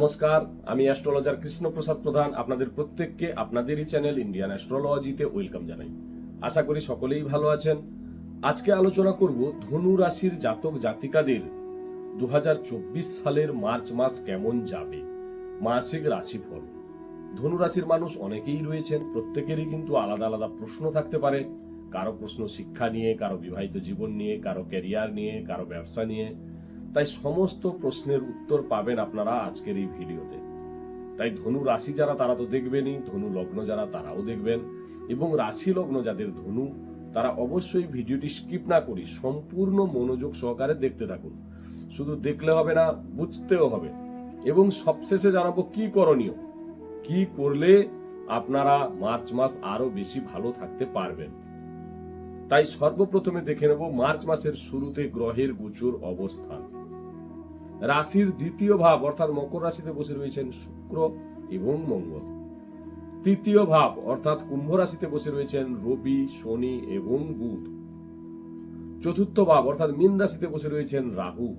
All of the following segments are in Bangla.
নমস্কার, আমি অ্যাস্ট্রোলজার কৃষ্ণপ্রসাদ প্রধান। আপনাদের প্রত্যেককে আপনাদেরই চ্যানেল ইন্ডিয়ান অ্যাস্ট্রোলজিতে ওয়েলকাম জানাই। আশা করি সকলেই ভালো আছেন। আজকে আলোচনা করব ধনু রাশির জাতক জাতিকাদের দুহাজার চব্বিশ সালের মার্চ মাস কেমন যাবে, মাসিক রাশিফল। ধনু রাশির মানুষ অনেকেই রয়েছেন, প্রত্যেকেরই কিন্তু আলাদা আলাদা প্রশ্ন থাকতে পারে। কারও প্রশ্ন শিক্ষা নিয়ে, কারও বিবাহিত জীবন নিয়ে, কারও ক্যারিয়ার নিয়ে, কারও ব্যবসা নিয়ে তাই সমস্ত প্রশ্নের উত্তর পাবেন আপনারা আজকের এই ভিডিওতে। তাই ধনু রাশি যারা, তারা তো দেখবেনই, ধনু লগ্ন যারা, তারাও দেখবেন। এবং রাশি লগ্ন যাদের ধনু, তারা অবশ্যই ভিডিওটি স্কিপ না করি সম্পূর্ণ মনোযোগ সহকারে দেখতে থাকুন। শুধু দেখলে হবে না, বুঝতেও হবে। এবং সবশেষে জানাব কি করণীয়? কি করলে আপনারা মার্চ মাস আরও বেশি ভালো থাকতে পারবেন? তাই সর্বপ্রথমে দেখে নেব মার্চ মাসের শুরুতে গ্রহের গোচর অবস্থান রাশির দ্বিতীয় ভাব, অর্থাৎ মকর রাশিতে বসে রয়েছেন শুক্র এবং মঙ্গল। তৃতীয় ভাব, অর্থাৎ কুম্ভ রাশিতে বসে রয়েছেন রবি, শনি এবং বুধ। চতুর্থ ভাব, অর্থাৎ মীন রাশিতে বসে রয়েছেন রাহু।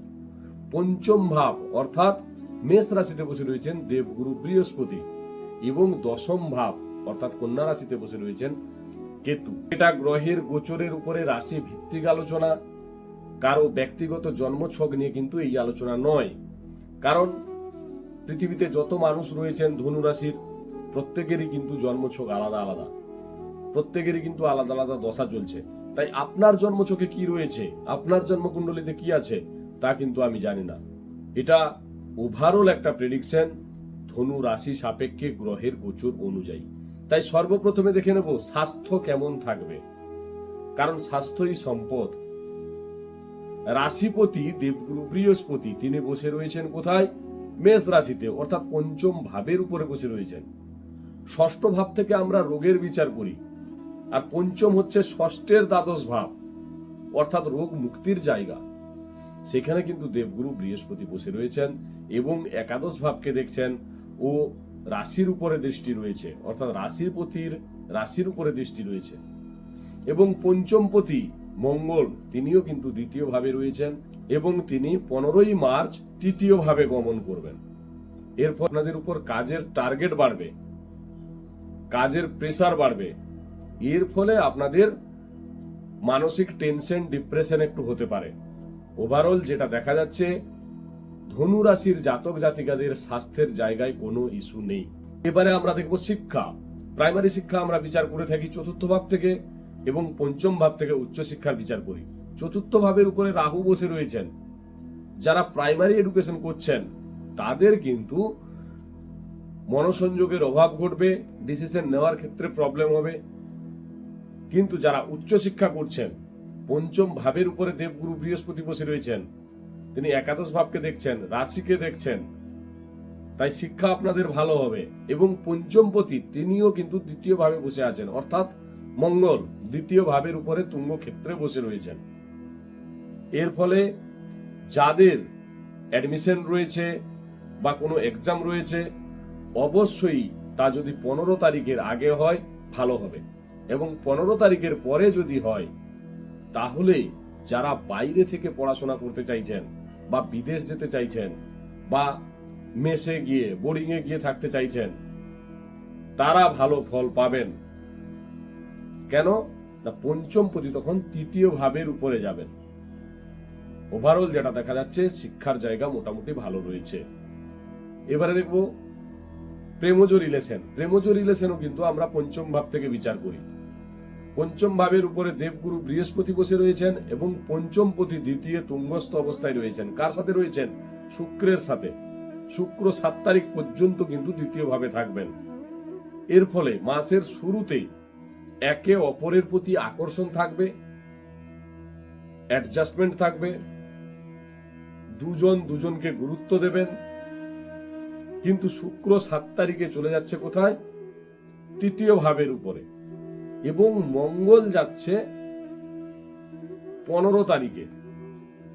পঞ্চম ভাব, অর্থাৎ মেষ রাশিতে বসে রয়েছেন দেবগুরু বৃহস্পতি। এবং দশম ভাব, অর্থাৎ কন্যা রাশিতে বসে রয়েছেন কেতু। এটা গ্রহের গোচরের উপরে রাশি ভিত্তিক আলোচনা। কারও ব্যক্তিগত জন্মছক নিয়ে কিন্তু এই আলোচনা নয়। কারণ পৃথিবীতে যত মানুষ রয়েছেন ধনু রাশির প্রত্যেকেরই কিন্তু জন্মছক আলাদা আলাদা। প্রত্যেকেরই কিন্তু আলাদা আলাদা দশা চলছে। তাই আপনার জন্মছকে কি রয়েছে, আপনার জন্মকুণ্ডলিতে কি আছে, তা কিন্তু আমি জানি না। এটা ওভারঅল একটা প্রেডিকশন ধনু রাশি সাপেক্ষে গ্রহের গোচর অনুযায়ী। তাই সর্বপ্রথমে দেখে নেব স্বাস্থ্য কেমন থাকবে। কারণ স্বাস্থ্যই সম্পদ। রাশিপতি দেবগুরু বৃহস্পতি তিনি বসে রয়েছেন কোথায়? মেষ রাশিতে, অর্থাৎ পঞ্চম ভাবের উপরে বসে রয়েছেন। ষষ্ঠ ভাব থেকে আমরা রোগের বিচার করি। আর পঞ্চম হচ্ছে ষষ্ঠের দ্বাদশ ভাব, অর্থাৎ রোগ মুক্তির জায়গা। সেখানে কিন্তু দেবগুরু বৃহস্পতি বসে রয়েছেন এবং একাদশ ভাবকে দেখছেন ও রাশির উপরে দৃষ্টি রয়েছে, অর্থাৎ রাশির পতির রাশির উপরে দৃষ্টি রয়েছে। এবং পঞ্চমপতি মঙ্গল, তিনিও কিন্তু দ্বিতীয় ভাবে রয়েছেন এবং তিনি পনেরোই মার্চ তৃতীয় ভাবে গমন করবেন। এরপর আপনাদের উপর কাজের টার্গেট বাড়বে, কাজের প্রেসার বাড়বে। এর ফলে আপনাদের মানসিক টেনশন, ডিপ্রেশন একটু হতে পারে। ওভারঅল যেটা দেখা যাচ্ছে ধনু রাশির জাতক জাতিকাদের স্বাস্থ্যের জায়গায় কোনো ইস্যু নেই। এবারে আমরা দেখব শিক্ষা। প্রাইমারি শিক্ষা আমরা বিচার করে থাকি চতুর্থ ভাব থেকে এবং পঞ্চম ভাব থেকে উচ্চ শিক্ষার বিচার করি। চতুর্থ ভাবের উপরে রাহু বসে রয়েছেন। যারা প্রাইমারি এডুকেশন করছেন, তাদের কিন্তু মনোসংযোগের অভাব ঘটবে, ডিসিশন নেওয়ার ক্ষেত্রে প্রবলেম হবে। কিন্তু যারা উচ্চ শিক্ষা করছেন, পঞ্চম ভাবের উপরে দেবগুরু বৃহস্পতি বসে রয়েছেন তিনি একাদশ ভাবকে দেখছেন, রাশিকে দেখছেন। তাই শিক্ষা আপনাদের ভালো হবে এবং পঞ্চমপতি তিনিও কিন্তু দ্বিতীয় ভাবে বসে আছেন। অর্থাৎ মঙ্গল দ্বিতীয় ভাবের উপরে তুঙ্গ ক্ষেত্রে বসে রয়েছেন। এর ফলে যাদের অ্যাডমিশন রয়েছে বা কোনো এক্সাম রয়েছে, অবশ্যই তা যদি পনেরো তারিখের আগে হয়, ভালো হবে। এবং পনেরো তারিখের পরে যদি হয়, তাহলে যারা বাইরে থেকে পড়াশোনা করতে চাইছেন বা বিদেশ যেতে চাইছেন বা মেসে গিয়ে বোর্ডিং এ গিয়ে থাকতে চাইছেন, তারা ভালো ফল পাবেন। কেন? না, পঞ্চম পতি তখন তৃতীয় ভাবের উপরে যাবেন। ওভারঅল যেটা দেখা যাচ্ছে, শিক্ষার জায়গা মোটামুটি ভালো রয়েছে। এবারে দেখব প্রেমজ রিলেশন প্রেমজ রিলেশনও কিন্তু আমরা পঞ্চম ভাব থেকে বিচার করি। পঞ্চম ভাবের উপরে দেবগুরু বৃহস্পতি বসে রয়েছেন এবং পঞ্চম পতি দ্বিতীয় তুঙ্গস্থ অবস্থায় রয়েছেন। কার সাথে রয়েছেন? শুক্রের সাথে। শুক্র সাত তারিখ পর্যন্ত কিন্তু দ্বিতীয় ভাবে থাকবেন। এর ফলে মাসের শুরুতেই একে অপরের প্রতি আকর্ষণ থাকবে অ্যাডজাস্টমেন্ট থাকবে, দুজন দুজনকে গুরুত্ব দেবেন। কিন্তু শুক্র সাত তারিখে চলে যাচ্ছে কোথায়? তৃতীয় ভাবের উপরে। এবং মঙ্গল যাচ্ছে পনেরো তারিখে,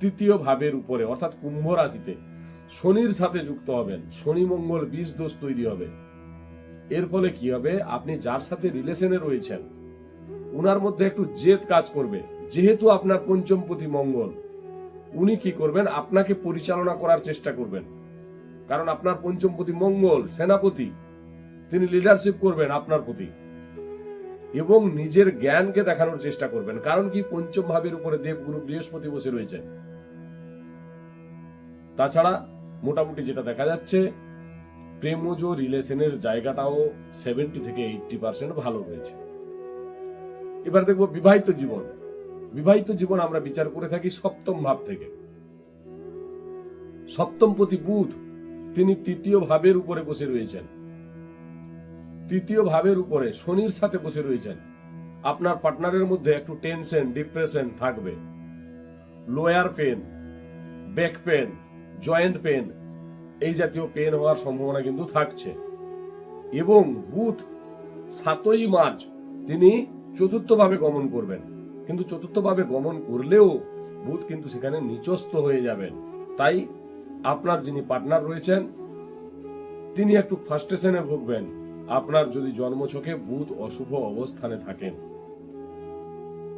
তৃতীয় ভাবের উপরে, অর্থাৎ কুম্ভ রাশিতে। শনির সাথে যুক্ত হবেন। শনি, মঙ্গল, বিষ, দোষ তৈরি হবে। এর ফলে কি হবে? আপনি যার সাথে রিলেশনে রয়েছেন, উনার মধ্যে একটু জেদ কাজ করবে। যেহেতু আপনার পঞ্চমপতি মঙ্গল, উনি কি করবেন? আপনাকে পরিচালনা করার চেষ্টা করবেন। কারণ আপনার পঞ্চমপতি মঙ্গল, সেনাপতি, তিনি লিডারশিপ করবেন আপনার প্রতি। এবং নিজের জ্ঞানকে দেখানোর চেষ্টা করবেন। কারণ কি, পঞ্চম ভাবের উপরে দেবগুরু বৃহস্পতি বসে রয়েছে তাছাড়া মোটামুটি যেটা দেখা যাচ্ছে, প্রেমজ রিলেশনের জায়গাটাও সেভেন্টি থেকে এইটটি পার্সেন্ট ভালো রয়েছে এবার দেখব বিবাহিত জীবন। বিবাহিত জীবন আমরা বিচার করে থাকি সপ্তম ভাব থেকে। সপ্তম প্রতি বুধ, তিনি তৃতীয় ভাবের উপরে বসে রয়েছেন। তৃতীয় ভাবের উপরে শনির সাথে বসে রয়েছেন। আপনার পার্টনারের মধ্যে একটু টেনশন, ডিপ্রেশন থাকবে। Lower pain, back pain, joint pain, এই জাতীয় পেন হওয়ার সম্ভাবনা কিন্তু থাকছে। এবং বুথ সাতই মার্চ তিনি চতুর্থভাবে গমন করবেন। কিন্তু চতুর্থভাবে গমন করলেও বুধ কিন্তু সেখানে নিচস্থ হয়ে যাবেন। তাই আপনার যিনি পার্টনার রয়েছেন, তিনি একটু ফার্স্টেশনে ভুগবেন। আপনার যদি জন্মছকে বুধ অশুভ অবস্থানে থাকেন,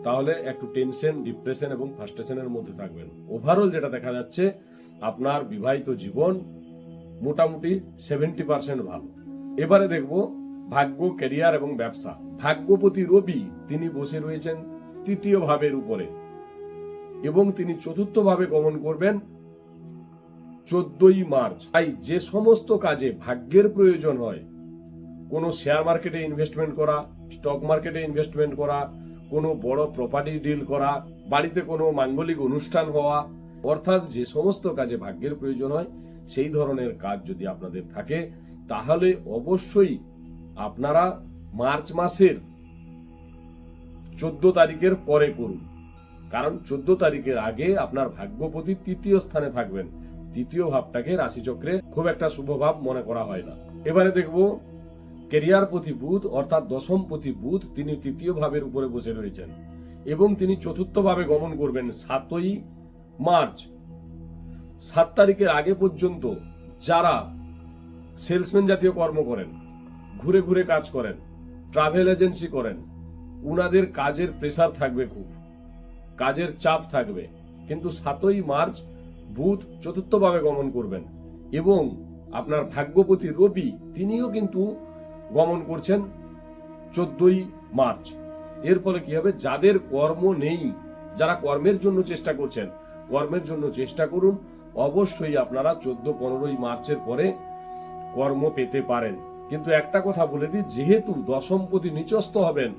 তাহলে একটু টেনশন, ডিপ্রেশন এবং ফার্স্টেশনের মধ্যে থাকবেন। ওভারঅল যেটা দেখা যাচ্ছে, আপনার বিবাহিত জীবন মোটামুটি সেভেন্টি পার্সেন্ট ভালো। এবারে দেখব ভাগ্য ক্যারিয়ার এবং ব্যবসা। ভাগ্যপতি রবি, তিনি বসে রয়েছেন তৃতীয় ভাবের উপরে। এবং তিনি চতুর্থ ভাবে গমন করবেন চোদ্দই মার্চ। তাই যে সমস্ত কাজে ভাগ্যের প্রয়োজন হয় কোনো শেয়ার মার্কেটে ইনভেস্টমেন্ট করা স্টক মার্কেটে ইনভেস্টমেন্ট করা, কোনো বড় প্রপার্টি ডিল করা, বাড়িতে কোনো মাঙ্গলিক অনুষ্ঠান হওয়া, অর্থাৎ যে সমস্ত কাজে ভাগ্যের প্রয়োজন হয়, সেই ধরনের কাজ যদি আপনাদের থাকে, তাহলে অবশ্যই আপনারা মার্চ মাসের চোদ্দ তারিখের পরে করুন। কারণ চোদ্দ তারিখের আগে আপনার ভাগ্যপতি তৃতীয় স্থানে থাকবেন। তৃতীয় ভাবটাকে রাশিচক্রে খুব একটা শুভ ভাব মনে করা হয় না। এবারে দেখব কেরিয়ার প্রতি বুধ অর্থাৎ দশম প্রতি বুধ তিনি তৃতীয় ভাবের উপরে বসে রয়েছেন এবং তিনি চতুর্থ ভাবে গমন করবেন সাতই মার্চ। সাত তারিখের আগে পর্যন্ত যারা সেলসম্যান জাতীয় কর্ম করেন, ঘুরে ঘুরে কাজ করেন, ট্রাভেল এজেন্সি করেন, উনাদের কাজের প্রেসার থাকবে খুব, কাজের চাপ থাকবে। কিন্তু সাতই মার্চ বুধ চতুর্থভাবে গমন করবেন এবং আপনার ভাগ্যপতি রবি, তিনিও কিন্তু গমন করছেন চোদ্দই মার্চ। এর ফলে কি হবে? যাদের কর্ম নেই, যারা কর্মের জন্য চেষ্টা করছেন, কর্মের জন্য চেষ্টা করুন। অবশ্যই আপনারা চোদ্দ পনেরোই মার্চের পরে কর্ম পেতে পারেন। কিন্তু একটা কথা বলে দিই, যেহেতু দশমপতি নিচস্থ হবেন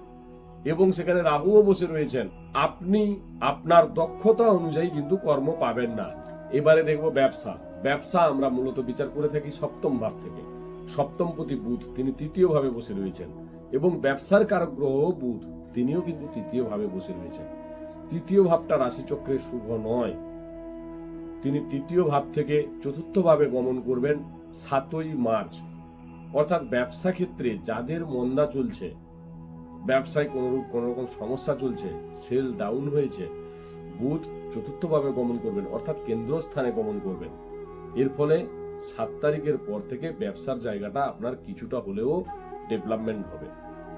এবং সেখানে রাহুও বসে রয়েছেন, আপনি আপনার দক্ষতা অনুযায়ী কিন্তু কর্ম পাবেন না। এবারে দেখব ব্যবসা। ব্যবসা আমরা মূলত বিচার করে থাকি সপ্তম ভাব থেকে। সপ্তমপতি বুধ, তিনি তৃতীয় ভাবে বসে রয়েছেন। এবং ব্যবসার কারক গ্রহ বুধ, তিনিও কিন্তু তৃতীয় ভাবে বসে রয়েছেন। তৃতীয় ভাবটা রাশিচক্রে শুভ নয়। তিনি তৃতীয় ভাব থেকে চতুর্থ ভাবে গমন করবেন সাতই মার্চ। অর্থাৎ ব্যবসা ক্ষেত্রে যাদের মন্দা চলছে, ব্যবসায় কোনো কোনো রকম সমস্যা চলছে, সেল ডাউন হয়েছে, বুধ চতুর্থ ভাবে গমন করবেন, অর্থাৎ কেন্দ্রস্থানে গমন করবেন। এর ফলে সাত তারিখের পর থেকে ব্যবসার জায়গাটা আপনার কিছুটা হলেও ডেভেলপমেন্ট হবে।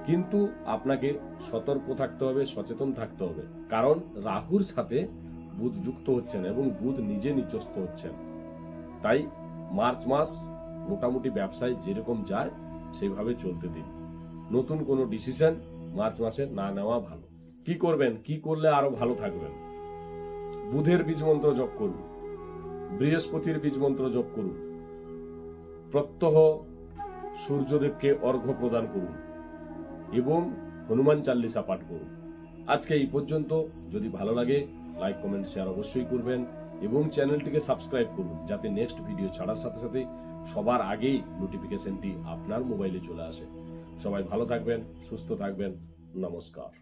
কিন্তু আপনাকে সতর্ক থাকতে হবে, সচেতন থাকতে হবে। কারণ রাহুর সাথে বুধ যুক্ত হচ্ছেন এবং বুধ নিজে নিচস্থ হচ্ছেন। তাই মার্চ মাস মোটামুটি ব্যবসায় যেরকম যায় সেইভাবে চলতে দিন। নতুন কোনো ডিসিশন মার্চ মাসে না নেওয়া ভালো। কি করবেন? কি করলে আরও ভালো থাকবেন? বুধের বীজ মন্ত্র জপ করুন। বৃহস্পতির বীজ মন্ত্র জপ করুন। প্রত্যহ সূর্যদেবকে অর্ঘ্য প্রদান করুন এবং হনুমান চাল্লিশা পাঠ করুন। আজকে এই পর্যন্ত। যদি ভালো লাগে, লাইক, কমেন্ট, শেয়ার অবশ্যই করবেন এবং চ্যানেলটিকে সাবস্ক্রাইব করুন যাতে নেক্সট ভিডিও ছাড়ার সাথে সাথে সবার আগেই নোটিফিকেশনটি আপনার মোবাইলে চলে আসে। সবাই ভালো থাকবেন, সুস্থ থাকবেন। নমস্কার।